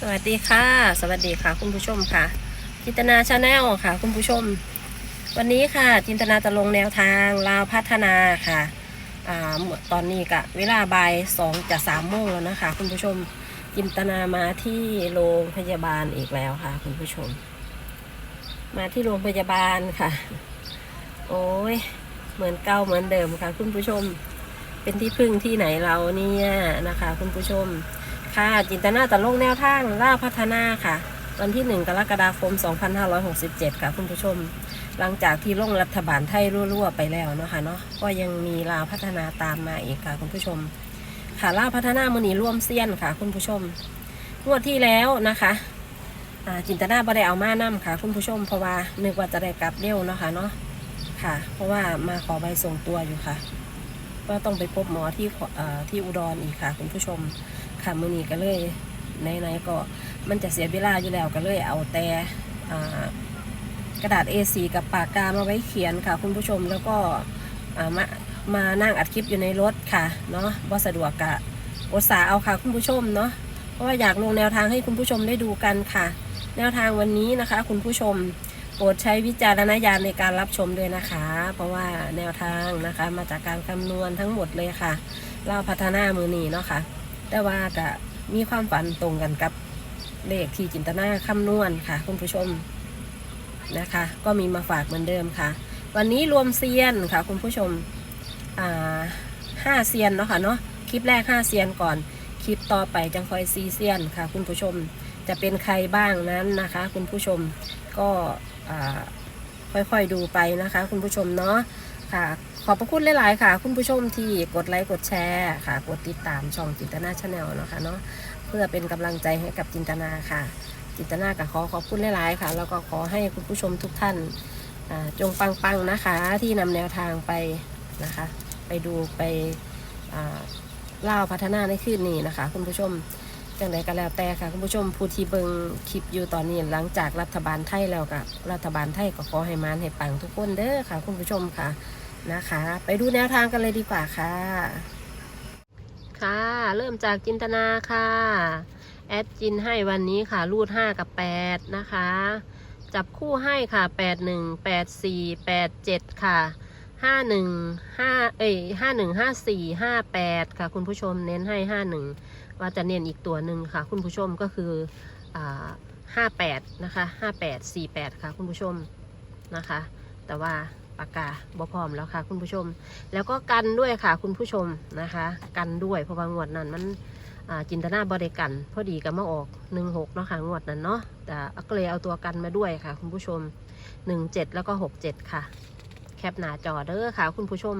สวัสดีค่ะ สวัสดีค่ะ คุณผู้ชมค่ะ จินตนาชาแนลค่ะ คุณผู้ชม วันนี้ค่ะ จินตนาจะลงแนวทางลาวพัฒนาค่ะอ่าหมดตอนนี้กะเวลาบ่ายสองจะสามโมงแล้วนะคะ คุณผู้ชมจินตนามาที่โรงพยาบาลอีกแล้วค่ะ คุณผู้ชม มาที่โรงพยาบาลค่ะ โอ้ยเหมือนเก่าเหมือนเดิมค่ะ คุณผู้ชม เป็นที่พึ่งที่ไหนเราเนี่ยนะคะ คุณผู้ชม ค่ะ จินตนาจะลงแนวทางล่าพัฒนาค่ะ วันที่ 1 กรกฎาคม 2567 ค่ะคุณผู้ชม หลังจากที่ลงรัฐบาลไทยรั่วๆ ไปแล้วเนาะค่ะเนาะก็ยังมีลาวพัฒนาตามมาอีกค่ะคุณผู้ชม ค่ะล่าพัฒนามือนีร่วมเซียนค่ะ คุณผู้ชมงวดที่แล้วนะคะจินตนาบ่ได้เอามานํค่ะ คุณผู้ชมเพราะว่านึกว่าจะได้กลับเร็วเนาะค่ะเนาะค่ะ เพราะว่ามาขอใบส่งตัวอยู่ค่ะ ก็ต้องไปพบหมอที่ขอเอ่อที่อุดรอีกค่ะ คุณผู้ชม ค่ะมือนี้ก็เลยไหนๆก็มันจะเสียเวลาอยู่แล้วก็เลยเอาแต่กระดาษ A4 กับปากกามาไว้เขียนค่ะ คุณผู้ชมแล้วก็มามานั่งอัดคลิปอยู่ในรถค่ะเนาะว่าสะดวกกะอดสาเอาค่ะคุณผู้ชมเนาะเพราะว่าอยากลงแนวทางให้คุณผู้ชมได้ดูกันค่ะ แนวทางวันนี้นะคะ คุณผู้ชมโปรดใช้วิจารณญาณในการรับชมด้วยนะคะ เพราะว่าแนวทางนะคะมาจากการคำนวณทั้งหมดเลยค่ะ เราพัฒนามือนีเนาะค่ะ แต่ว่าก็มีความฝันตรงกันกับเลขที่จินตนาคำนวณค่ะคุณผู้ชมนะคะ ก็มีมาฝากเหมือนเดิมค่ะ วันนี้รวมเซียนค่ะคุณผู้ชมอ่าห้าเซียนเนาะค่ะเนาะคลิปแรกห้าเซียนก่อน คลิปต่อไปจังคอยซีเซียนค่ะ คุณผู้ชมจะเป็นใครบ้างนั้นนะคะ คุณผู้ชมก็ค่อยๆดูไปนะคะ คุณผู้ชมเนาะ ค่ะ ขอบพระคุณหลาย ๆ ค่ะ คุณผู้ชมที่กดไลค์กดแชร์ค่ะ กดติดตามช่องจินตนาชาแนลนะคะเนาะเพื่อเป็นกำลังใจให้กับจินตนาค่ะ จินตนากับขอขอบคุณหลาย ๆ ค่ะ แล้วก็ขอให้คุณผู้ชมทุกท่านจงปัง ๆ นะคะ ที่นำแนวทางไปนะคะ ไปดูไปเล่าพัฒนาในคืนนี้นะคะ คุณผู้ชม จังใดก็แล้วแต่ค่ะคุณผู้ชมผู้ที่เบิงคลิปอยู่ตอนนี้หลังจากรัฐบาลไทยแล้วกับรัฐบาลไทยก็ขอให้มานให้ปังทุกคนเด้อค่ะ คุณผู้ชมค่ะนะคะ ไปดูแนวทางกันเลยดีกว่าค่ะ ค่ะ เริ่มจากจินตนาค่ะ แอดจินให้วันนี้ค่ะ รูด 5 กับ 8 นะคะ จับคู่ให้ค่ะ 8 1 8 4 8 7 ค่ะ 5 1 5 เอ้ย5 1 5 4 5 8 ค่ะ คุณผู้ชมเน้นให้ 5 1 ว่าจะเน้นอีกตัวหนึ่งค่ะ คุณผู้ชมก็คืออ่า58นะคะ58 48ค่ะ คุณผู้ชมนะคะ แต่ว่าปากกาบอพร้อมแล้วค่ะ คุณผู้ชม แล้วก็กันด้วยค่ะ คุณผู้ชมนะคะ กันด้วยเพราะว่างวดนั้นมันจินตนาบริกัน พอดีกับมาออกหนึ่งหกเนาะค่ะงวดนั้นเนาะแต่ก็เลยเอาตัวกันมาด้วยค่ะ คุณผู้ชมหนึ่งเจ็ดแล้วก็หกเจ็ดค่ะ แคปหน้าจอเด้อค่ะ คุณผู้ชม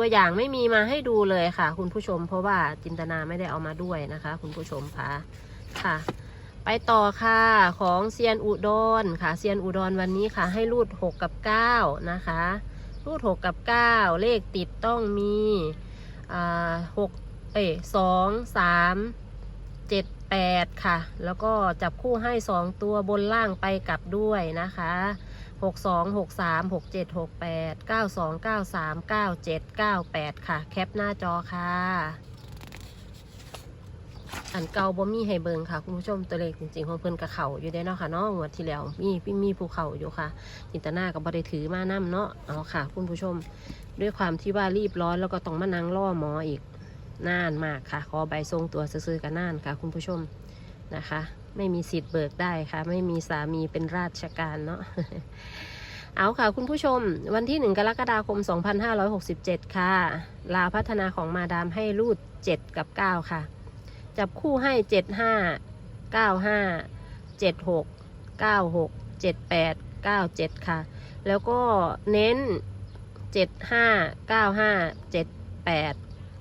ตัวอย่างไม่มีมาให้ดูเลยค่ะ คุณผู้ชม เพราะว่าจินตนาไม่ได้เอามาด้วยนะคะ คุณผู้ชมค่ะค่ะ ไปต่อค่ะของเซียนอุดรค่ะเซียนอุดรวันนี้ค่ะ ให้รูด6กับ9นะคะรูด6กับ 9 เลขติดต้องมีอ่าหกเอ้สองสามเจ็ดแปดค่ะ แล้วก็จับคู่ให้2ตัวบนล่างไปกลับด้วยนะคะ 6 2 6 3 6 7 6 8 9 2 9 3 9 7 9 8ค่ะ แคปหน้าจอค่ะ อันเก่าบ่มีให้เบิงค่ะ คุณผู้ชมตัวเลขจริงๆของเพิ่นกับเขาอยู่ได้เนาะค่ะเนาะงวดที่แล้วมีมีมีภูเขาอยู่ค่ะ จินตนากับ่ได้ถือมานํเนาะเอาค่ะ คุณผู้ชมด้วยความที่ว่ารีบร้อนแล้วก็ต้องมานั่งล่อหมออีกนานมากค่ะ ขอใบทรงตัวซื้อๆกันนานค่ะ คุณผู้ชมนะคะ ไม่มีสิทธิ์เบิกได้ค่ะ ไม่มีสามีเป็นราชการเนาะเอาค่ะคุณผู้ชม วันที่ 1 กรกฎาคม 2567 ค่ะ ลาพัฒนาของมาดามให้รูด 7 กับ 9 ค่ะ จับคู่ให้เจ็ดห้าเก้าห้าเจ็ดหกเก้าหกเจ็ดแปดเก้าเจ็ดค่ะ แล้วก็เน้นเจ็ดห้าเก้าห้าเจ็ดแปด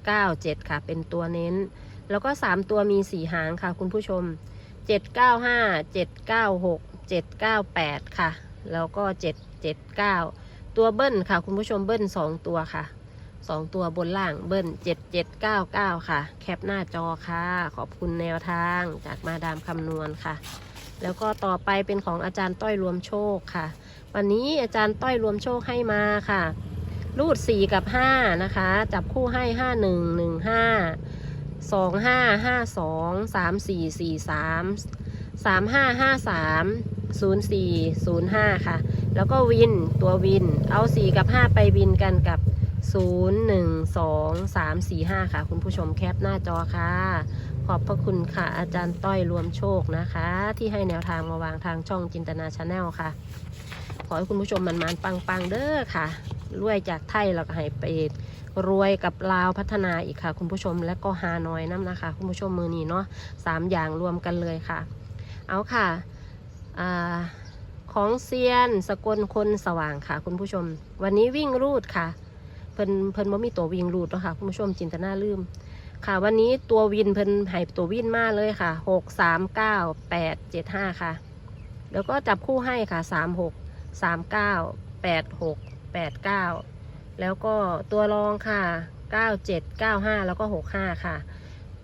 เก้าเจ็ดค่ะ เป็นตัวเน้น แล้วก็สามตัวมีสี่หางค่ะคุณผู้ชม เจ็ดเก้าห้าเจ็ดเก้าหกเจ็ดเก้าแปดค่ะ แล้วก็เจ็ดเจ็ดเก้าตัวเบิ้ลค่ะ คุณผู้ชมเบิ้ลสองตัวค่ะสองตัวบนล่างเบิ้ลเจ็ดเจ็ดเก้าเก้าค่ะ แคปหน้าจอค่ะ ขอบคุณแนวทางจากมาดามคำนวณค่ะ แล้วก็ต่อไปเป็นของอาจารย์ต้อยรวมโชคค่ะ วันนี้อาจารย์ต้อยรวมโชคให้มาค่ะ รูดสี่กับห้านะคะ จับคู่ให้ห้าหนึ่งหนึ่งห้า สองห้าห้าสองสามสี่สี่สาม35530405ค่ะ แล้วก็วินตัววิน เอา4กับ5ไปวินกันกับ0 1 2 3 4 5ค่ะ คุณผู้ชมแคปหน้าจอค่ะ ขอบพระคุณค่ะ อาจารย์ต้อยรวมโชคนะคะ ที่ให้แนวทางมาวางทางช่องจินตนาชาแนลค่ะ ขอให้คุณผู้ชมมันมันๆปังๆเด้อค่ะ รวยจากไทยแล้วก็ให้ไปรวยกับลาวพัฒนาอีกค่ะ คุณผู้ชมและก็ฮานอยน้ำนะคะ คุณผู้ชมมือนี้เนาะสามอย่างรวมกันเลยค่ะ เอาค่ะอของเซียนสกลคนสว่างค่ะ คุณผู้ชม วันนี้วิ่งรูดค่ะ เพิ่นเพิ่นว่ามีตัววิ่งรูดแล้วค่ะ คุณผู้ชมจินตนาลืมค่ะ วันนี้ตัววินเพิ่นให้ตัววินมาเลยค่ะหกสามเก้าแปดเจ็ดห้าค่ะ แล้วก็จับคู่ให้ค่ะสามหกสามเก้าแปดหก แปดเก้าแล้วก็ตัวรองค่ะเก้าเจ็ดเก้าห้าแล้วก็หกห้าค่ะ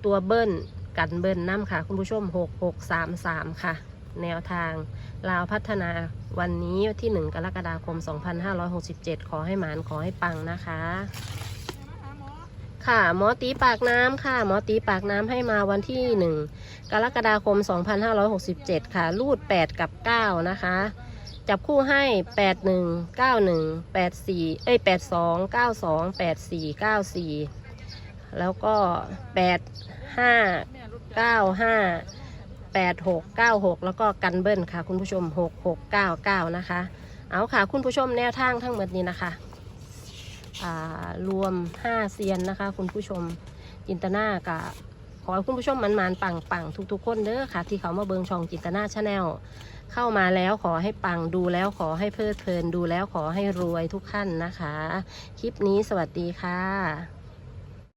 ตัวเบิ้ลกันเบิ้ลน้ำค่ะ คุณผู้ชมหกหกสามสามค่ะ แนวทางลาวพัฒนาวันนี้ที่ 1 กรกฎาคม 2567 ขอให้หมานขอให้ปังนะคะ ค่ะ หมอตีปากน้ำค่ะ หมอตีปากน้ำให้มาวันที่ 1 กรกฎาคม 2567 ค่ะ รูด 8 กับ 9 นะคะ จับคู่ให้8 1 9 1 8 4เอ้ย8 2 9 2 8 4 9 4แล้วก็8 5 9 5 8 6 9 6แล้วก็กันเบิ้ลค่ะ คุณผู้ชม6 6 9 9นะคะ เอาค่ะ คุณผู้ชมแนวทางทั้งหมดนี้นะคะรวม5เซียนนะคะ คุณผู้ชมจินตนากะ ขอให้คุณผู้ชมมันมันปังปังทุกๆ คนเด้อค่ะ ที่เขามาเบิงช่องจินตนาชาแนลเข้ามาแล้วขอให้ปังดูแล้วขอให้เพลิดเพลินดูแล้วขอให้รวยทุกขั้นนะคะ คลิปนี้สวัสดีค่ะ